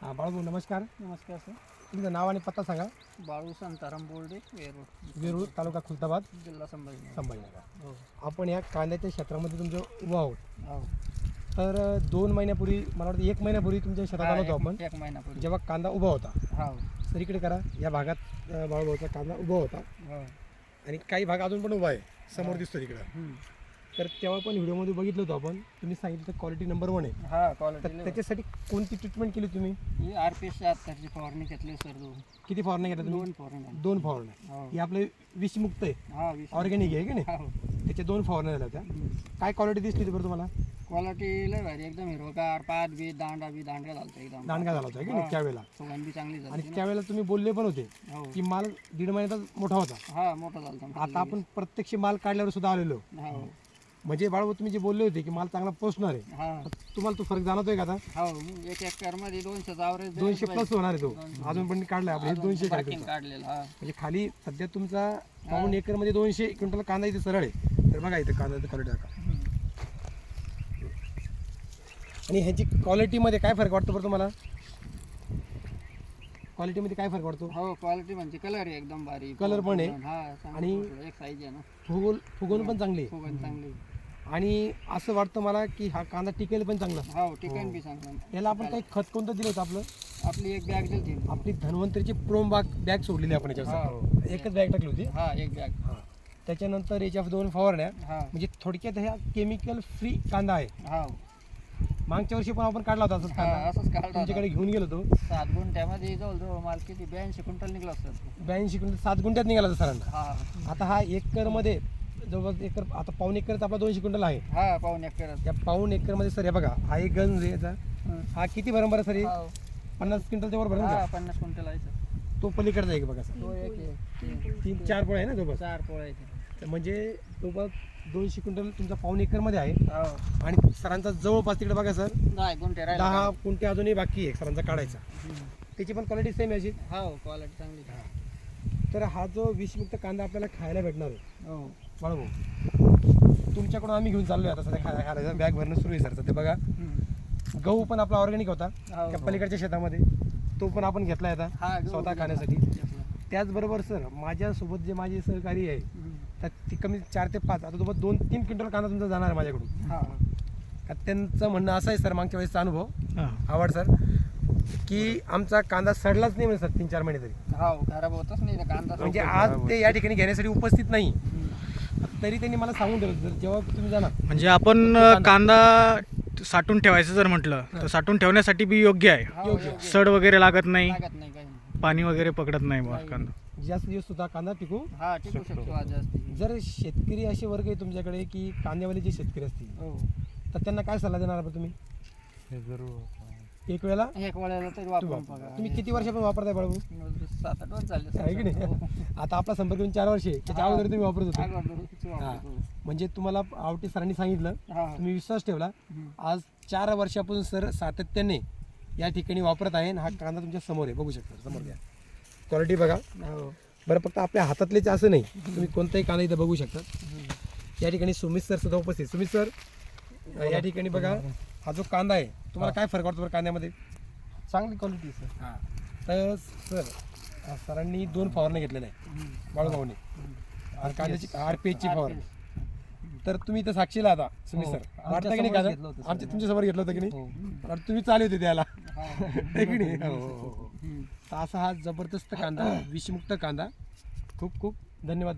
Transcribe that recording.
हा बाळू नमस्कार. नमस्कार सर. तुमचं नाव आणि पत्ता सांगा. बाळू संताराम बोर्डे वेरूळ. वेरूळ तालुका खुलताबाद. जिल्हा संभाजीनगर. संभाजीनगर. हो. आपण या कांद्याच्या क्षेत्रामध्ये तुमचं उभं आहोत. हो. तर दोन महिन्यापूर्वी मला वाटतं एक महिन्यापूर्वी तुमच्या शेतात हा, आलो होतो आपण. एक महिनापूर्वी जेव्हा कांदा उभा होता. हो. तर इकडे करा. या भागात बाळूभाऊचा कांदा उभा होता. हो. आणि काही भाग अजून पण उभा आहे. समोर दिसतो तिकडं हम्म. तर तेव्हा पण व्हिडिओमध्ये बघितलं होतं आपण. तुम्ही सांगितलं क्वालिटी नंबर वन आहे. हा तर क्वालिटी त्याच्यासाठी कोणती ट्रीटमेंट केली तुम्ही? आर पी एस शहात्तरची फवारणी घेतली सर दोन. किती फवारण्या केल्या तुम्ही? दोन फवारणी झाली. दोन फवारण्या हो. हे आपले विषमुक्त आहे. हा वीस ऑर्गॅनिक आहे की नाही? हो. त्याच्या दोन फवारण्या झाल्या होत्या. काय क्वालिटी दिसली होती बरं तुम्हाला? क्वालिटी लय भारी. एकदम हिरवगार पात बी दांडा बी दांडगा झालता एकदम. दांडगा झाला होता की नाही. त्यावेळेला बी चांगली आणि झाली त्यावेळेला तुम्ही बोलले पण होते हो. की माल दीड महिन्यातच मोठा होता. हा मोठा झालता आता आपण प्रत्यक्ष माल काढल्यावर सुद्धा आलेलो. हो. म्हणजे बाळू तुम्ही जे बोलले होते की माल चांगला पोचणार आहे. हा. तुम्हाला तो फरक जाणवतोय का आता? हो एक एकरमध्ये दोनशे प्लस होणार आहे तो. अजून पण काढलाय आपण हे दोनशे पार्किंग काढायचं काढलेलं हा. म्हणजे खाली सध्या तुमचा पाऊन एकरमध्ये दोनशे क्विंटल कांदा इथे सरळ आहे. तर बघा इथे कांदा क्वालिटी टाका. आणि ह्याची क्वालिटीमध्ये काय फरक वाटतो बरं तुम्हाला? क्वालिटीमध्ये काय फरक वाटतो? हो क्वालिटी म्हणजे कलर आहे एकदम भारी. Colour पण आहे. हा आणि- आणि एक साईज आहे ना. फुगवून फुगवून पण चांगली आहे. फुगन चांगली आणि असं वाटतं मला की हा कांदा टिकेल पण चांगला. हो बी चांगलं. याला आपण काही खत कोणतं दिलं होतं आपलं? आपली एक बॅग दिली होती. आपली धन्वंतरीची प्रोम बाग बॅग सोडलेली आपण याच्यावर. एकच बॅग टाकली होती. हा एक बॅग. हा. त्याच्यानंतर याच्या दोन फवारण्या. हा. म्हणजे थोडक्यात ह्या केमिकल फ्री कांदा आहे. हा. मागच्या वर्षी पण आपण काढला होता असंच हा, कांदा. असंच काढला तुमच्याकडे घेऊन गेलो होतो होता. सात गुंठ्यामध्ये जवळजवळ माल किती? ब्याऐंशी क्विंटल निघला असतात ब्याऐंशी क्विंटल सात गुंठ्यात निघाला होता सरांना. हा. आता हा एकरमध्ये जवळपास एकर आता पाऊन एकरच आपला दोनशे क्विंटल आहे. हा पाऊन एक करत त्या पाऊन एकरमध्ये सर हे बघा हा एक गंज आहे याचा. हा. किती भरण बरं सर हे? पन्नास क्विंटलच्या वर भरण हा, का पन्नास क्विंटल आहे सर. तो पलीकडचा आहे का बघा सर. तो एक आहे. तीन- चार पोळे आहे ना जवळपास चार पोळ्या आहेत. तर म्हणजे जवळपास दोनशे क्विंटल तुमचा पाऊन एकरमध्ये आहे. हो. आणि सरांचा जवळपास तिकडे बघा सर दहा गुंठे राहिले दहा कुंटे अजूनही बाकी आहे सरांचा काढायचा. त्याची पण क्वालिटी सेम आहे अशी? हो क्वालिटी चांगली आहे. तर हा जो विषमुक्त कांदा आपल्याला खायला भेटणार आहे हो बाळू तुमच्याकडून आम्ही घेऊन चाललोय आता सध्या खायला खायला बॅग भरणं सुरू आहे सर ते बघा. गहू पण आपला ऑर्गॅनिक होता हो, त्या हो. पलीकडच्या शेतामध्ये तो पण आपण घेतलाय आता हा गहू स्वतः घेतला. खाण्यासाठी घेतला. त्याचबरोबर सर माझ्यासोबत जे माझे सहकारी आहे हम्म. तर ती कमी चार ते पाच आता सोबत दोन तीन क्विंटल कांदा तुमचा जाणार आहे माझ्याकडून हा का त्यांचं म्हणणं असं आहे सर मागच्या वेळेसचा अनुभव आवड सर की आमचा कांदा सडलाच नाही म्हणजे सर तीन चार महिने तरी. हो खराब होतच नाही कांदा म्हणजे आज ते या ठिकाणी घेण्यासाठी उपस्थित नाही. तरी त्यांनी मला सांगून दिलं जर जेव्हा तुम्ही जाणार. म्हणजे आपण कांदा साठवून ठेवायचं जर म्हटलं तर साठवून ठेवण्यासाठी बी योग्य आहे. हो. सड वगैरे लागत नाही. लागत नाही काही नाही. पाणी वगैरे पकडत नाही बुवा. कांदा. जास्त दिवस सुद्धा कांदा टिकू हा टिकू शकतो. आज जास्त जर शेतकरी असे वर्ग आहे तुमच्याकडे की कांद्यावाले जे शेतकरी असतील हो. तर त्यांना काय सल्ला देणार आपण तुम्ही? एक वेळेला? एक वेळेला तरी तुम्ही वापरून वापरा. बघा. तुम्ही किती वर्षापासून वापरताय बाळू? सात आठ वर्ष झाले. आहे की नाही? आता आपला संपर्क येऊन चार वर्ष आहे. त्याच्या अगोदर तुम्ही वापरत होते. हा. म्हणजे तुम्हाला आवटी सरांनी सांगितलं हा. तुम्ही विश्वास ठेवला. आज चार वर्षापासून सर सातत्याने या ठिकाणी वापरत आहे आणि हा कांदा तुमच्यासमोर आहे. बघू शकता समोर घ्या. क्वालिटी बघा. हो. बरं फक्त आपल्या हातातलेच असं नाही. तुम्ही कोणताही कांदा इथं बघू शकता. या ठिकाणी सुमित सर सुद्धा उपस्थित. सुमित सर या ठिकाणी बघा. हा जो कांदा आहे तुम्हाला काय फरक वाटतो बरं कांद्यामध्ये? चांगली क्वालिटी सर हां. तर सर सरांनी दोन फवारण्या घेतलेल्या आहे बाळूभाऊने आणि कांद्याची आर पी एचची फवारणी. तर तुम्ही इथं साक्षीला आता सुमित हो. सर. वाटतं की नाही आमच्या तुमच्यासमोर घेतलं होतं की नाही? हो. आणि तुम्ही चालू होते त्याला आहे की नाही? हो. तर असा हा जबरदस्त कांदा विषमुक्त कांदा. खूप खूप धन्यवाद.